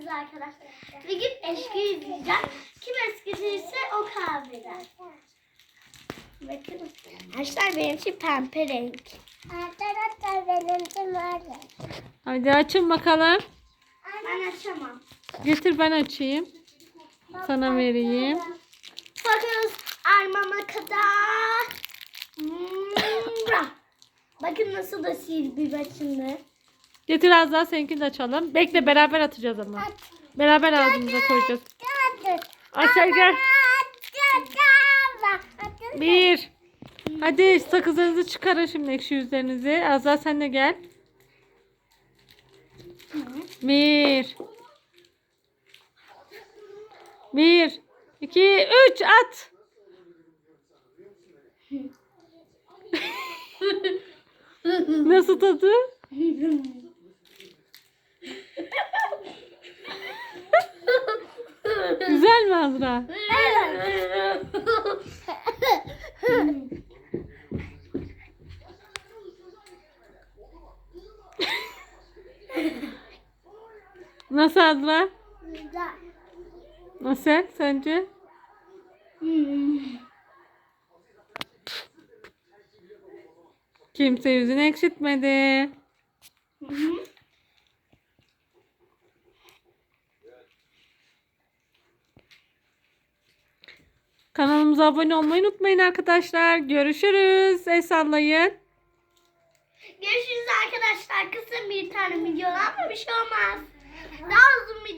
geldiniz arkadaşlar. Bugün eşki izleyeceğiz. Kim eskidiyse o kaybeder. Bakın. Arkadaşlar benimki pembe renk. Arkadaşlar benimki mavi. Hadi açın bakalım. Ben açamam. Getir ben açayım. Sana vereyim. Bakıyoruz armama kadar. Hmm, Bakın nasıl da sil bir şimdi. Getir az daha seninkini de açalım. Bekle beraber atacağız ama. Beraber ağzımıza koyacağız. Aşağı gel. Bir. Hadi sakızlarınızı çıkarın şimdi ekşi yüzlerinizi. Azra sen de gel. Bir. Bir. iki, Üç. At. Nasıl tadı? Güzel mi Azra? Nasıl Azra? Nasıl sence? Kimse yüzünü ekşitmedi. Kanalımıza abone olmayı unutmayın arkadaşlar. Görüşürüz. El sallayın. Görüşürüz arkadaşlar. Kısa bir tane videolar ama bir şey olmaz. Daha uzun çekebiliriz.